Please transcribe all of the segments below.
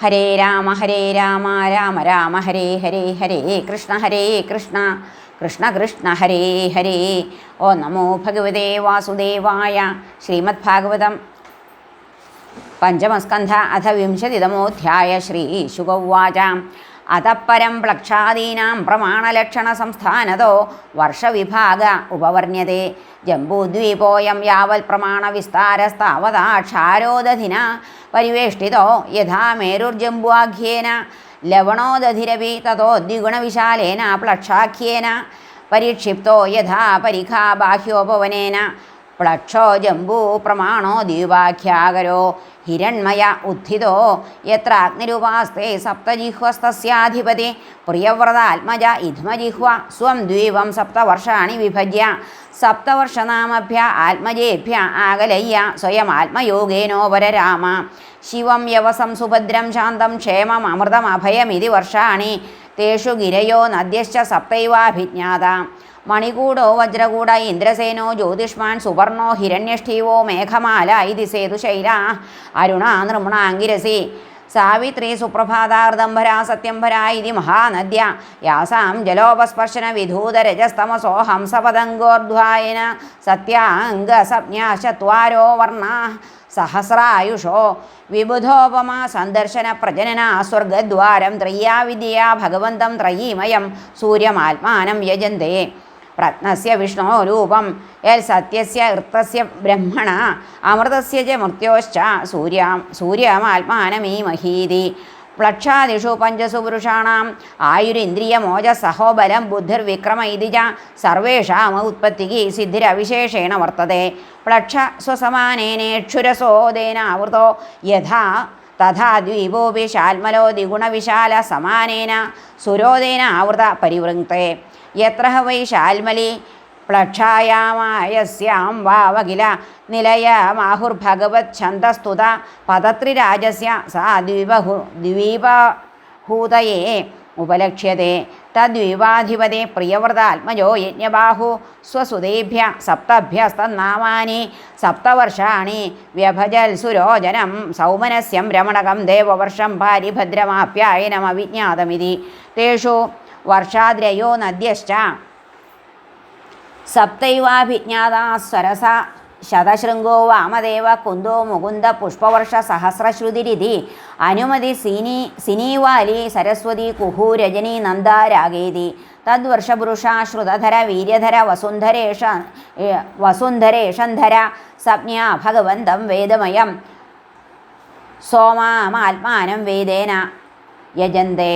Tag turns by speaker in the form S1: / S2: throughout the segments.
S1: ഹരേ രാമ ഹരേ രാമ രാമ രാമ ഹരേ ഹരേ ഹരേ കൃഷ്ണ ഹരേ കൃഷ്ണ കൃഷ്ണ കൃഷ്ണ ഹരേ ഹരേ. ഓ നമോ ഭഗവതേ വാസുദേവായ ശ്രീമദ് ഭാഗവതം പഞ്ചമസ്കന്ധ അഥ വിംശതിതമോധ്യായ ശ്രീ ശുഗൗവാച. അത പരം പ്ലക്ഷാദീനാം പ്രമാണലക്ഷണ സംസ്ഥാനതോ വർഷവിഭാഗ ഉപവർണ്യതേ. ജംബൂദ്വീപോയം യാവൽ പ്രമാണ വിസ്താരസ്താവതാക്ഷാരോദധിന പരിവേഷ്ടിതോ. യഥാ മേരുർജംബുവാഖ്യേന ലവണോദധിരവി തതോ ദ്വിഗുണവിശാലേന പ്ലക്ഷാഖ്യേന. പരിക്ഷിപ്തോ യഥാ പരിഖാ ബാഹ്യോപവനേന പ്ലക്ഷോ ജംബൂ പ്രമാണോ ദീപാഖ്യാകരോ ഹിരൺമയ ഉത്ഥിതോ യത്ര അഗ്നിരുപാസ്തേ സപ്തജിഹ്വസ്തസ്യാധിപതി? പ്രിയവ്രതാത്മജ ഇധ്മജിഹ്വ സ്വം ദ്വീപം സപ്തവർഷാണി വിഭജ്യ. സപ്തവർഷനാമഭ്യ ആത്മജേഭ്യ ആകലയ്യ സ്വയം ആത്മയോഗേനോപരരാമ ശിവം യവസം സുഭദ്രം ശാന്തം ക്ഷേമം അമൃതം അഭയമിതി വർഷാണി. തേഷു ഗിരയോ നദ്യശ്ച സപ്തൈവാഭിജ്ഞാത. മണികൂടോ വജ്രകൂട ഇന്ദ്രസേനോ ജ്യോതിഷ്മാൻ സുവർണോ ഹിരണ്യഷ്ഠീവോ മേഘമാല ഇതി സേതുശൈല അരുണ നൃമണാങ്കിരസി സാവിത്രി സുപ്രഭാതാർദംഭരാ സത്യംഭരാ ഇതി മഹാനദ്യ യാസാം ജലോപസ്പർശന വിധൂതരജസ്തമസോ ഹംസപദംഗോർധ്വായന സത്യാംഗസപ്ഞാ ചത്വാരോ വർണ സഹസ്രായുഷോ വിബുധോപമ സന്ദർശന പ്രജനന സ്വർഗദ്വാരം ത്രയ്യാ വിദ്യയാ ഭഗവന്തം ത്രയീമയം സൂര്യമാത്മാനം യജന്തേ. പ്രജ്ഞസ്യ വിഷ്ണോ രൂപം യൽ സത്യസ്യ ഋത്തസ്യ ബ്രഹ്മണ അമൃതസ്യ ച മൃത്യോശ്ച സൂര്യ സൂര്യമാത്മാനമീ മഹീതി. പ്ലക്ഷാദിഷു പഞ്ചസു പുരുഷാണാം. ആയുരിന്ദ്രിയമോജ സഹോബലം ബുദ്ധിർവിക്രമ ഇതിജ സർവേഷാം ഉത്പത്തിക്ക് സിദ്ധിരവിശേഷേണ വർത്തത്തെ പ്ലക്ഷ സ്വസമാനേനേക്ഷുരസോദേനാവൃതോ യഥാ തഥാ ദ്വീപോപി ശാൽമലോ ദ്വിഗുണവിശാല സമാനേന. സുരോദേന ആവൃത പരിവൃങ്ക്തെ യത്ര വൈ ശാൽമലി? പ്ലക്ഷായാമായസ്യാം വാവകില നിലയമാഹുർഭഗവത് ഛന്ദസ്തുത. പദത്രിരാജസ്യ സാ ദ്വീപഹു ദ്വീപഹൂതയെ. ഉപലക്ഷ്യത്തെ തദ്വീപാധിപതി പ്രിയവ്രതാത്മജോ യജ്ഞബാഹു. സ്വസുതേഭ്യ സപ്തഭ്യസ്തന്നാമാനി. സപ്തവർഷാണി. വ്യഭജൽ സുരോജനം. സൗമനസ്യം രമണകം ദേവവർഷം പാരിഭദ്രമാപ്യായനമവിജ്ഞാതമിതി. തേഷു വർഷാദ്രയോ നദ്യശ്ച. സപ്തൈവാഭിജ്ഞാതാ സ്വരസ ശതശൃംഗോ വാമദേവ കുന്ദോ മുകുന്ദ പുഷ്പവർഷ സഹസ്രശ്രുതിരിതി. അനുമതി സിനി സിനീവാലി സരസ്വതി കുഹു രജനി നന്ദ രാഗേതി. തദ്വർഷപുരുഷ ശ്രുതധര വീര്യധര വസുന്ധരേഷ വസുന്ധരേഷന്ധര സംജ്ഞ ഭഗവന്തം വേദമയം. സോമാമാത്മാനം വേദേന യജന്തേ.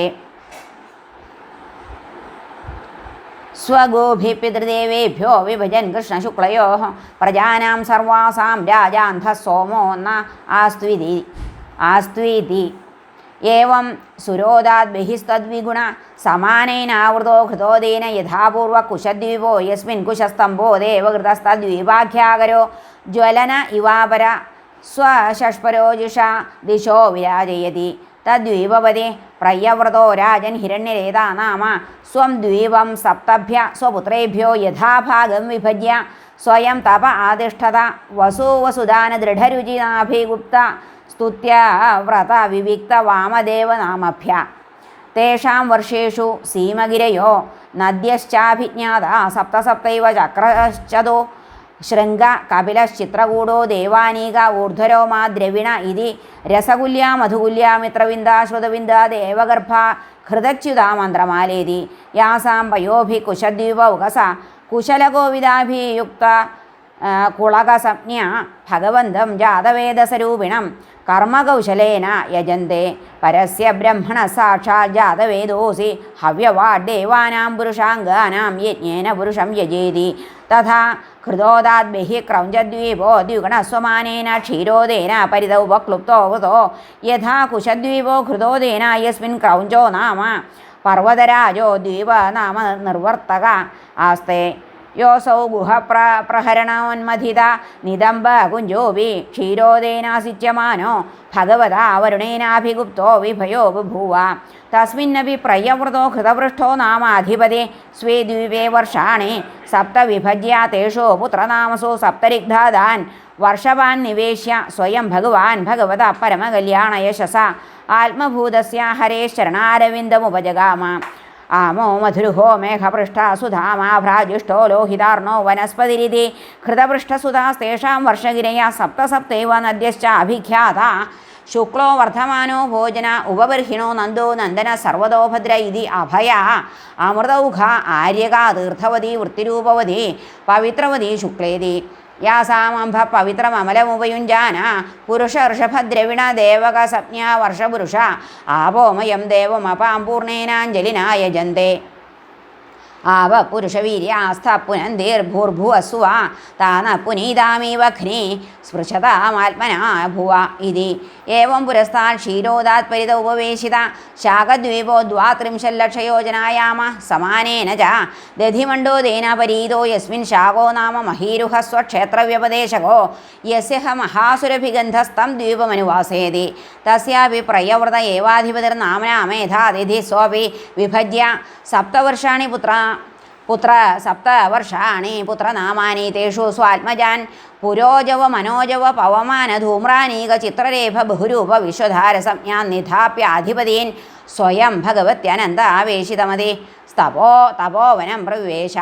S1: സ്വഗോഭി പിതൃദേവേഭ്യോ വിഭജൻ കൃഷ്ണശുക്ലയോ പ്രജാനാം സർവാസാം രാജാന്ധ സോമോ ന ആസ്ത്വിതി ആസ്ത്വീതി ഏവം സുരോദാത് ബഹിസ്തദ്വിഗുണ സമാനൈനാവൃതോ ഘൃതോദേന യഥാപൂർവ കുശദ്വീപോ യസ്മിൻ കുശസ്തംഭോ ദേവകൃതസ്തദ്വീപാഖ്യാകരോ ജ്വലന ഇവാപര സ്വഷഷ്പരോജുഷ ദിശോ വിരാജയതി. തദ്വീപവതി പ്രയവ്രതോ രാജൻ ഹിരണ്യരേതാ നാമ. സ്വം ദ്വീപം സപ്തഭ്യ സ്വപുത്രേഭ്യോ യഥാഭാഗം വിഭജ്യ. സ്വയം തപ ആതിഷ്ഠത വസു വസുദാന ദൃഢരുചിനാഭിഗുപ്ത. സ്തുത്യ വ്രത വിവിക്ത വാമദേവനാമഭ്യ തേഷാം വർഷേഷു സീമഗിരയോ. നദ്യശ്ചാഭിജ്ഞാത സപ്തസപ്തൈവ ചക്രശ്ചതോ. ശൃംഗ കപിലശ്ചിത്രകൂടോ ദേവാനീക ഊർധ്വരോമാ ദ്രവിണ ഇതി രസകുല്യ മധുകുല്യ മിത്രവിന്ദാശ്രുതവിന്ദ ദേവഗർഭ ഹൃദച്യുതാ മന്ത്രമാലേതി യാസാം പയോഭി കുശദ്വീപ ഉകസ കുശലഗോവിദാഭിയുക്ത കുളകസംജ്ഞ ഭഗവന്തം ജാതവേദസ്വരൂപിണം. കർമ്മകൗശലേന യജന്തേ. പരസ്യ ബ്രഹ്മണ സാക്ഷാ ജാതവേദോസി. ഹവ്യവാഡ്ദേവാനാം പുരുഷാംഗാനാം യജ്ഞേന പുരുഷം യജേതി. തഥാ ഹൃദോദാത് ബഹി ക്രൗഞ്ചദ്വീപോ ദ്വിഗുണസ്വമാനേന ക്ഷീരോദേന പരിത ഉപക്ലുപ്തോ വൃതോ യഥാ കുശദ്വീപോ ഹൃദോദേന യസ്മിൻ ക്രൗഞ്ചോ നാമ. പർവതരാജോ ദ്വീപ നാമ നിർവർത്തക. ആസ്തേ യോസൗ ഗുഹപ്ര പ്രഹരണോന്മഥിത നിദംബ കുഞ്ചോപി ക്ഷീരോദേനാസിച്യമാനോ ഭഗവതാ വരുണേനാഭിഗുപ്തോ വിഭയോ ബഭൂവ. തസ്മിന്നപി പ്രയവൃതോ ഹൃതപൃഷ്ടോ നാമാധിപതി സ്വേ ദ്വീപേ വർഷാണി സപ്ത വിഭജ്യ തേഷോ പുത്രനാമസോ സപ്തരിഗ്ധാദാൻ വർഷവാൻ നിവേശ്യ സ്വയം ഭഗവാൻ ഭഗവത പരമകല്യാണയശസ ആത്മഭൂതസ്യ ഹരേ ശരണാരവിന്ദമുപജഗാമ. ആമോ മധുരുഹോ മേഘപൃഷ്ട സുധാമാഭ്രാജിഷ്ടോ ലോഹിതാർണോ വനസ്പതിരിതി ഹൃതപൃഷ്ടസുതാസ്തേഷാം വർഷഗിരയ സപ്തസപ്തൈവ നദ്യശ്ച അഭിഖ്യാത. ശുക്ലോ വർദ്ധമാനോ ഭോജന ഉപബർഹിണോ നന്ദോ നന്ദന സർവതോഭദ്ര ഇതി അഭയ. അമൃതൗഘ ആര്യക തീർത്ഥവതി വൃത്തിരൂപവതി പവിത്രവതി ശുക്ലേതി. യാസാമംഭ പവിത്രമമലമുപയുഞ്ജാന പുരുഷ ഋഷഭദ്രവിണ ദേവക സംജ്ഞ വർഷപുരുഷ ആപോമയം ദേവമപാംപൂർണേനാഞ്ജലിനായ ജന്തേ ആവ പുരുഷവീര്യാസ്ഥ പുനന്തിർഭൂർഭുവസ്വ താന പുനീതാമീവഘ്നി സ്പൃശതാമാത്മനാ ഭുവ ഇതി. ഏവം പുരസ്താൻ ക്ഷീരോദാത്പരിത ഉപവേശിത ശാഖദ്വീപോ ദ്വാത്രിംശല്ലക്ഷയോജനായാമ സമാനേന ച. ദധിമണ്ഡോ പരീതോ യസ്മിൻ ശാഖോ നാമ മഹീരുഹ സ്വക്ഷേത്രവ്യപദേശകോ യസ്യ മഹാസുരഭിഗന്ധസ്തം ദ്വീപമനുവാസയതി തസ്യാപി പ്രയവ്രത ഏവാധിപതിർനാമന മേധാതിഥി സ്വപി വിഭജ്യ. സപ്തവർഷാണി പുത്ര പുത്ര സപ്തവർഷാണി പുത്രനാമാനി തേഷു സ്വാത്മജാൻ പുരോജവ മനോജവ പവമാന ധൂമ്രാനീക ചിത്രരേഖ ബഹുരൂപ വിശ്വധാര ഞാൻ നിധാപ്യാധിപതീൻ സ്വയം ഭഗവത്യനന്ത ആവേശിതമതി സ്തപോ തപോവനം പ്രവിവേശ.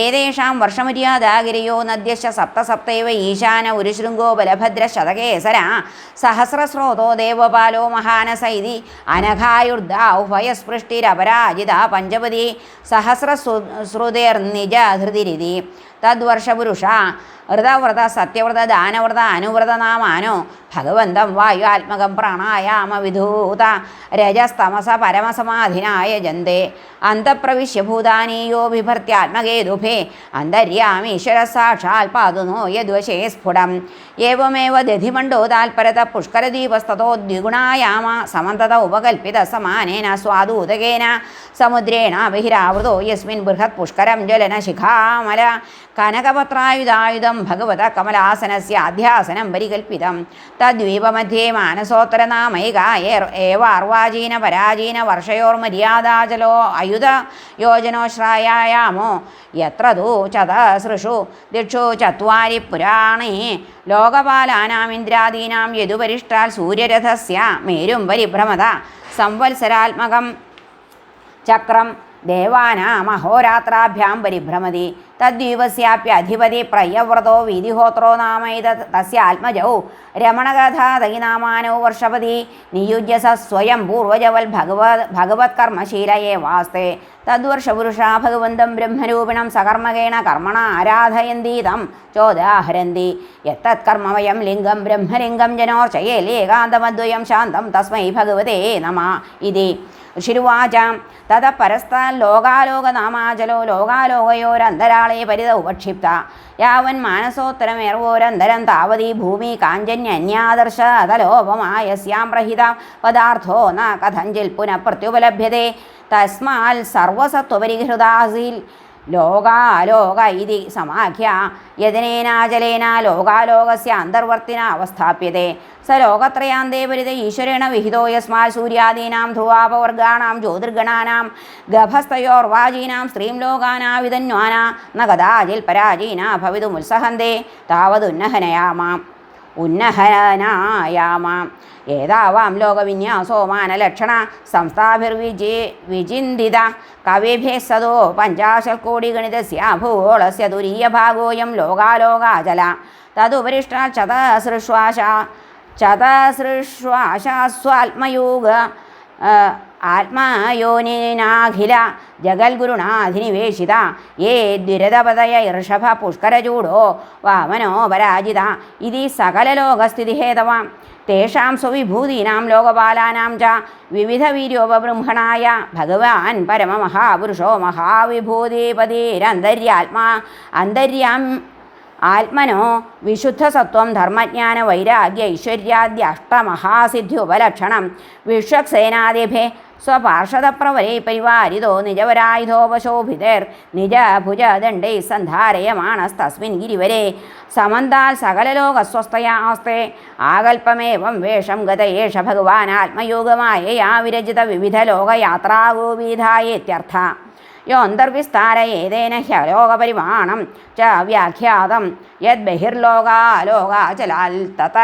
S1: ഏതേഷാം വർഷമര്യാദാഗിരിയോ നദ്യശ സപ്ത സപ്തൈവ ഈശാന ഉരുശൃംഗോ ബലഭദ്ര ശതകേസര. സഹസ്രസ്രോതോ ദേവപാലോ മഹാനസ ഇതി അനഘായുർദ്ധ ഉഭയസ്പൃഷ്ടിരപരാജിത പഞ്ചപതി സഹസ്രശ്രുതിർനിജ ധൃതിരിതി. തദ്വർഷപുരുഷ ഋതവ്രത സത്യവ്രത ദാനവ്രത അനുവ്രത നാമാനോ. ഭഗവന്തം വായു ആത്മകം പ്രാണായാമ വിധൂത. രജസ്തമസ പരമസമാധിനായ ജന്തേ. അന്തപ്രവിശ്യ ഭൂതാനീയോ ബിഭർത്യാത്മകേതുഭേ അന്തര്യാമീശ്വര സാക്ഷാൽ പാതുനോ യദ്വശേ സ്ഫുടം. ഏവമേവ ദധിമണ്ഡോ താൽപരത പുഷ്കരദീപസ്തോ ദ്വിഗുണായാമ സമന്തത ഉപകൽപ്പിത സമാനേന സ്വാദൂതകേന. സമുദ്രേണ ബഹിരാവൃതോ യസ്മിൻ ബൃഹത് പുഷ്കരം ജ്വലന ശിഖാമല. കനകപത്രായുധായുധം ഭഗവത കമലാസനസ്യ അധ്യാസനം പരികൽപ്പിതം. തദ്വീപമധ്യേ മാനസോത്തരനാമൈകർവാചീന പരാചീന വർഷയോർമര്യാദാചലോ അയുധ യോജനോശ്രായാമോ യത്ര തൂ ചതസൃഷു ദിക്ഷു ചത്വാരി പുരാണേ. ലോകപാലാനാമിന്ദ്രാദീനാം യദുപരിഷ്ടാൽ സൂര്യരഥസ്യ മേരും പരിഭ്രമത സംവത്സരാത്മകം ചക്രം ദേവാനാമഹോരാത്രാഭ്യാം പരിഭ്രമതി. തദ്വീപസ്യാപ്യധിപതി പ്രയവ്രതോ വീതിഹോത്രോ നാമൈത തസ്യ ആത്മജൗ. രമണകഥാതൈനാമാനോ വർഷപതി. നിയുജ്യ സ സ്വയം പൂർവജവൽ ഭഗവത് ഭഗവത്കർമ്മശീലയെ വാസ്തേ. തദ്വർഷപുരുഷാ ഭഗവന്തം ബ്രഹ്മരൂപിണം സകർമ്മകേണ കർമ്മണ ആരാധയന്തീതം ചോദാഹരന്തി. യത്തത്കർമ്മമയം ലിംഗം ബ്രഹ്മലിംഗം ജനോർച്ചയേലേകാന്തമദ്വയം ശാന്തം തസ്മൈ ഭഗവതേ നമ ഇതി. ഋഷിരുവാച. തത പരസ്ഥാൻ ലോകാലോകനാമാചലോ ലോകാലോകയോരന്തരാളേ പരിത ഉപക്ഷിപ്ത യാവൻ മാനസോത്തരമേർവോരന്തരം താവതി ഭൂമി കാഞ്ചന്യന്യാദർശ അതലോപമായസ്യാം പ്രഹിത. പദാർത്ഥോ ന കഥഞ്ചിൽ പുനഃ പ്രത്യുപലഭ്യത്തെ തസ്മാൽ സർവസത്വപരിഹൃതാസിൽ. ലോകാലോക ഇതി സമാഖ്യ യതിനേനാചലേന ലോകാലോകസ്യ അന്തർവർത്തിന അവസ്ഥാപ്യത്തെ സ ലോകത്രയാന്തേ പരിത ഈശ്വരേണ വിഹിതോ യസ്മാൽ സൂര്യാദീനാം ധ്രുവാപവർഗാണാം ജ്യോതിർഗണാനാം ഗഭസ്തയോർവാജീനാം സ്ത്രീം ലോകാനാവിതന്വാന ന പരാജീന ഭവിതുമുത്സഹന്തേ താവതുന്നഹനയാമാം. ഉന്നഹനായാമാം ഏതാവാം ലോകവിന്യാസോ മാനലക്ഷണ സംസ്ഥാഭിർവിജി വിചിന്തിത. കവിഭേസതോ പഞ്ചാശൽക്കോടി പഞ്ചാശത് കോടി ഗണിതസ്യ ഭൂഗോളസ്യ തുരീയഭാഗോയം ലോകാലോകാചല തതുപരിഷ്ടാ ചതസൃശ്വാശ ചതസൃശ്വാശാസ്വാത്മയൂഗ ആത്മായോനിനാഖില. ജഗൽഗുരുണാധിനിവേശിത ഏ ദ്വിരതപതയ ഋഷഭ പുഷ്കരചൂടോ. വാമനോ പരാജിത. ഇതി സകലലോകസ്ഥിതിഹേതവാം. തേഷാം സ്വവിഭൂതീനാം ലോകപാലാനാം ച. വിവിധവീര്യോപബൃംഹണായ. ഭഗവാൻ പരമമഹാപുരുഷോ മഹാവിഭൂതിപതിരന്തര്യാത്മാ. അന്തര്യാം ആത്മനോ വിശുദ്ധസത്വം ധർമ്മജ്ഞാന വൈരാഗ്യ ഐശ്വര്യാദ്യ അഷ്ടമഹാസിദ്ധ്യുപലക്ഷണം വിശ്വക്സേനാദിഭേ സ്വപാർഷദപ്രവരേ പരിവാരിതോ നിജവരായുധോപശോഭിതേർ നിജഭുജദണ്ഡൈ സന്ധാരയമാണസ്തസ്മിൻ ഗിരിവരെ സമന്താൽ സകലലോകസ്വസ്ഥയാസ്തേ ആകൽപ്പമേവം വേഷം ഗത ഏഷ ഭഗവാൻ ആത്മയോഗമായ യാ വിരചിത വിവിധ ലോകയാത്രാഗോവിധായേത്യർത്ഥ യോന്തർവിസ്താര ഏതേന ഹ്യലോകപരിമാണം ച വ്യാഖ്യാതം. യദ്ബഹിർലോകാലോകാചലാൽ തത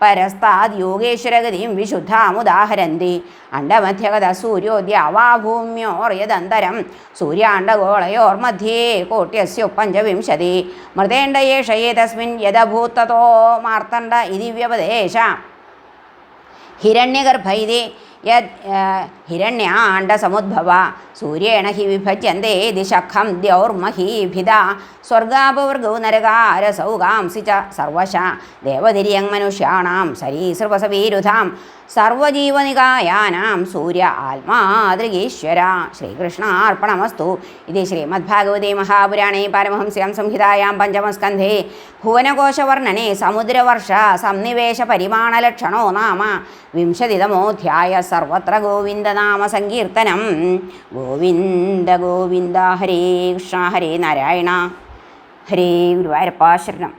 S1: പരസ്താദ് യോഗേശ്വരഗതിയും വിശുദ്ധാമുദാഹരന്തി. അണ്ടമധ്യഗത സൂര്യോദ്യാവാ ഭൂമ്യോർയദന്തരം സൂര്യാണ്ടഗോളയോർമധ്യേ കോട്യസ്യു പഞ്ചവിംശതി. മൃതേണ്ട തസ്മിൻ ഏതസ്മിൻ യദഭൂത്തതോ മാർത്തണ്ഡ ഇതി വ്യപദേശ. ഹിരണ്യഗർഭൈതി യദ് ഹിരണ്യാണ്ടസമുദ്ഭവ. സൂര്യേണ ഹി വിഭജ്യന്തേ ദിശഖം ദ്യൗർമഹീഭിത സ്വർഗാപവർഗൗ നരകാരസൗകാംസി ച സർവശ. ദേവതിര്യങ് മനുഷ്യാണാം സരീസൃപസവീരുധാം. സർവജീവനികായാനാം സൂര്യ ആത്മാതൃഗീശ്വര ശ്രീകൃഷ്ണാർപ്പണമസ്തു. ഇത് ശ്രീമദ്ഭാഗവതേ മഹാപുരാണേ പരമഹംസ്യാം സംഹിതായാം പഞ്ചമസ്കന്ധേ. ഭുവനകോശവർണനെ സമുദ്രവർഷ സന്നിവേശ പരിമാണലക്ഷണോ നാമ. വിംശതിതമോധ്യായ സർവത്ര ഗോവിന്ദനാമ സങ്കീർത്തനം ഗോവിന്ദ ഗോവിന്ദ ഹരേ കൃഷ്ണ ഹരേ നാരായണ ഹരേ ഗുരുവായൂരപ്പ ശരണം.